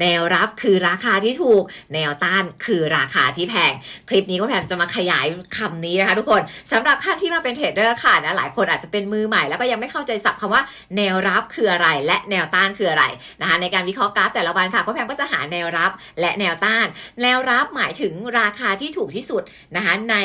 แนวรับคือราคาที่ถูก แนวต้านคือราคาที่แพง คลิปนี้ก็แพมจะมาขยายคำนี้นะคะทุกคนสำหรับท่านที่มาเป็นเทรดเดอร์ค่ะนะหลายคนอาจจะเป็นมือใหม่แล้วก็ยังไม่เข้าใจศัพท์คำว่าแนวรับคืออะไร และแนวต้านคืออะไรนะคะในการวิเคราะห์กราฟแต่ละวันค่ะก็แพมก็จะหาแนวรับและแนวต้าน แนวรับหมายถึงราคาที่ถูกที่สุดนะคะใน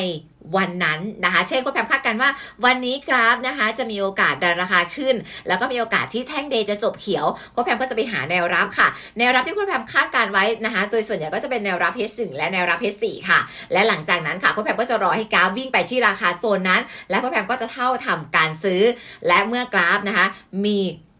วันนั้นนะคะเช่นก็แพมคาดกันว่าวันนี้กราฟนะคะจะมีโอกาสดันราคาขึ้น แล้วก็มีโอกาสที่แท่งเดย์จะจบเขียวก็แพมก็จะไปหาแนวรับค่ะ แนวรับที่คุณแพมคาดการไว้นะคะโดยส่วนใหญ่ก็จะเป็นแนวรับ H1 และแนวรับ H4 ค่ะ และหลังจากนั้นค่ะคุณแพมก็จะรอให้กราฟวิ่งไปที่ราคาโซนนั้น และคุณแพมก็จะเท่าทำการซื้อ และเมื่อกราฟนะคะมี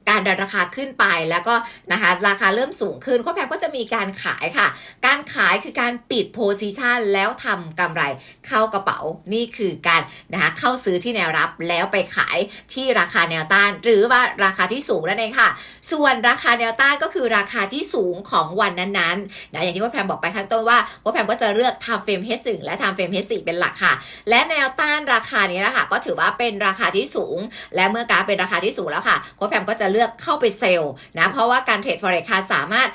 การดันราคาขึ้นไปแล้วก็นะคะราคาเริ่มสูงขึ้นคุณแพมก็จะมีการขายค่ะ การขายคือการปิดโพซิชันแล้วทำกำไรเข้ากระเป๋านี่คือการนะคะเข้าซื้อที่แนวรับแล้วไปขายที่ราคาแนวต้าน หรือว่าราคาที่สูงนั่นเองค่ะ ส่วนราคาแนวต้านก็คือราคาที่สูงของวันนั้นๆนะอย่างที่ว่าแพมบอกไปข้างต้นว่าว่าแพมก็จะเลือกทำเฟรม H1 และทำเฟรม H4 เป็นหลักค่ะ และแนวต้านราคานี้นะคะก็ถือว่าเป็นราคาที่สูง และเมื่อกาฟเป็นราคาที่สูงแล้วค่ะโค้ชแพมก็จะเลือกเข้าไปเซลล์นะเพราะว่าการเทรด forex ค่ะสามารถ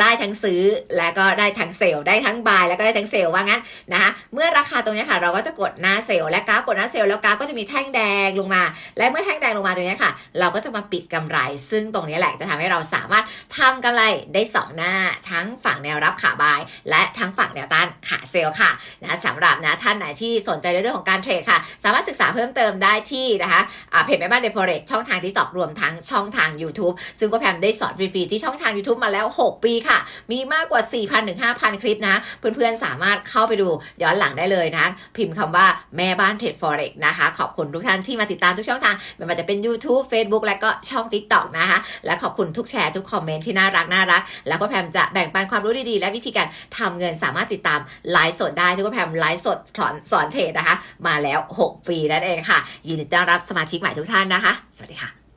ได้ทั้งซื้อและก็ได้ทั้งเซลล์ได้ทั้งบายแล้วก็ได้ทั้งเซลล์ว่างั้นนะคะเมื่อราคาตรงนี้ค่ะเราก็จะกดหน้าเซลล์และกราฟกดหน้าเซลล์แล้วกราฟก็จะมีแท่งแดงลงมา และเมื่อแท่งแดงลงมาตรงนี้ค่ะ เราก็จะมาปิดกำไร ซึ่งตรงนี้แหละจะทำให้เราสามารถทำกำไรได้สองหน้า ทั้งฝั่งแนวรับขาบาย และทั้งฝั่งแนวต้านขาเซลล์ค่ะนะสำหรับนะท่านไหนที่สนใจในเรื่องของการเทรดค่ะ สามารถศึกษาเพิ่มเติมได้ที่นะคะเพจแม่บ้านเดฟเรกช่องทางที่ตอบรวมทั้งช่องทาง YouTube ซึ่งก็แพมได้สอนฟรีๆที่ช่องทาง YouTube มาแล้ว 6 ปีค่ะ มีมากกว่า 4,000ถึง5,000 คลิปนะ เพื่อนๆสามารถเข้าไปดูย้อนหลังได้เลยนะ พิมพ์คำว่าแม่บ้านเทรด forex นะคะ ขอบคุณทุกท่านที่มาติดตามทุกช่องทางไม่ว่าจะเป็น YouTube Facebook และก็ช่อง TikTok นะคะ และขอบคุณทุกแชร์ทุกคอมเมนต์ที่น่ารักน่ารัก แล้วก็แพมจะแบ่งปันความรู้ดีๆ และวิธีการทำเงินสามารถติดตามไลฟ์สดได้ซึ่งก็แพมไลฟ์สดสอนสอนเทรดนะคะ มาแล้ว 6 ปีนั่นเองค่ะ ยินดีต้อนรับสมาชิกใหม่ทุกท่านนะคะ สวัสดีค่ะ